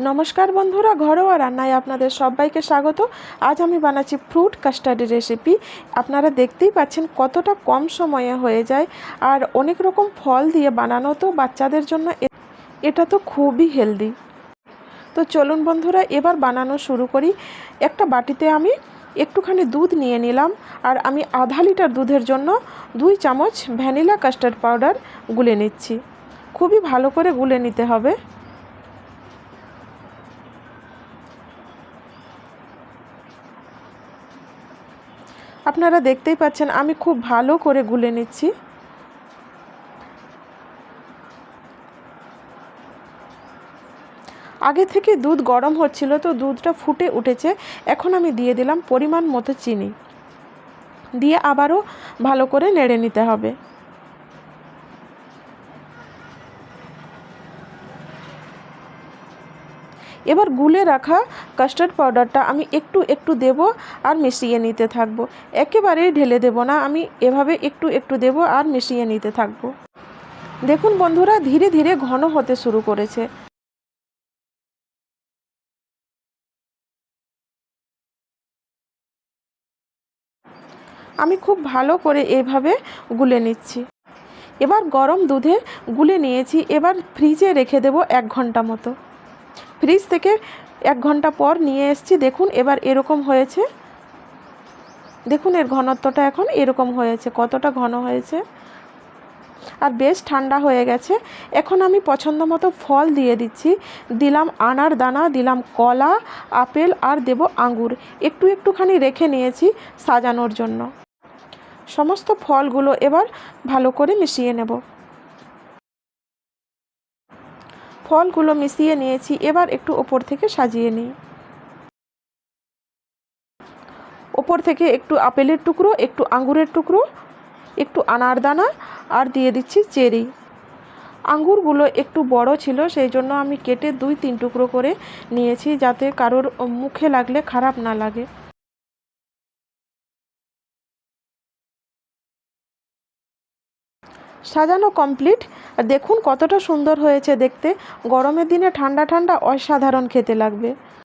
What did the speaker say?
নমস্কার বন্ধুরা, ঘরোয়া রান্নায় আপনাদের সবাইকে স্বাগত। আজ আমি বানাচ্ছি ফ্রুট কাস্টার্ডের রেসিপি। আপনারা দেখতেই পাচ্ছেন কতটা কম সময়ে হয়ে যায় আর অনেক রকম ফল দিয়ে বানানো তো বাচ্চাদের জন্য এটা তো খুবই হেলদি। তো চলুন বন্ধুরা, এবার বানানো শুরু করি। একটা বাটিতে আমি একটুখানি দুধ নিয়ে নিলাম আর আমি আধা লিটার দুধের জন্য দুই চামচ ভ্যানিলা কাস্টার্ড পাউডার গুলে নিচ্ছি। খুবই ভালো করে গুলে নিতে হবে। আপনারা দেখতেই পাচ্ছেন, আমি খুব ভালো করে গুলে নিচ্ছি। আগে থেকে দুধ গরম হচ্ছিল তো দুধটা ফুটে উঠেছে, এখন আমি দিয়ে দিলাম পরিমাণ মতো চিনি। দিয়ে আবারও ভালো করে নেড়ে নিতে হবে। এবার গুলে রাখা কাস্টার্ড পাউডারটা আমি একটু একটু দেব আর মিশিয়ে নিতে থাকব। একেবারেই ঢেলে দেব না, আমি এভাবে একটু একটু দেব আর মিশিয়ে নিতে থাকব। দেখুন বন্ধুরা, ধীরে ধীরে ঘন হতে শুরু করেছে। আমি খুব ভালো করে এইভাবে গুলে নিচ্ছি। এবার গরম দুধে গুলে নিয়েছি, এবার ফ্রিজে রেখে দেব এক ঘণ্টা মতো। ফ্রিজ থেকে এক ঘণ্টা পর নিয়ে এসেছি। দেখুন, এবার এরকম হয়েছে। দেখুন, এর ঘনত্বটা এখন এরকম হয়েছে, কতটা ঘন হয়েছে। আর বেশ ঠান্ডা হয়ে গেছে। এখন আমি পছন্দ মতো ফল দিয়ে দিচ্ছি। দিলাম আনার দানা, দিলাম কলা, আপেল, আর দেব আঙ্গুর। একটু একটুখানি রেখে নিয়েছি সাজানোর জন্য। সমস্ত ফলগুলো এবার ভালো করে মিশিয়ে নেব। ফলগুলো মিশিয়ে নিয়েছি, এবার একটু ওপর থেকে সাজিয়ে নিই। ওপর থেকে একটু আপেলের টুকরো, একটু আঙ্গুরের টুকরো, একটু আনারদানা, আর দিয়ে দিচ্ছি চেরি। আঙ্গুরগুলো একটু বড় ছিল, সেই জন্য আমি কেটে দুই তিন টুকরো করে নিয়েছি, যাতে কারোর মুখে লাগলে খারাপ না লাগে। সাজানো কমপ্লিট আর দেখুন কতটা সুন্দর হয়েছে দেখতে। গরমের দিনে ঠান্ডা ঠান্ডা অসাধারণ খেতে লাগবে।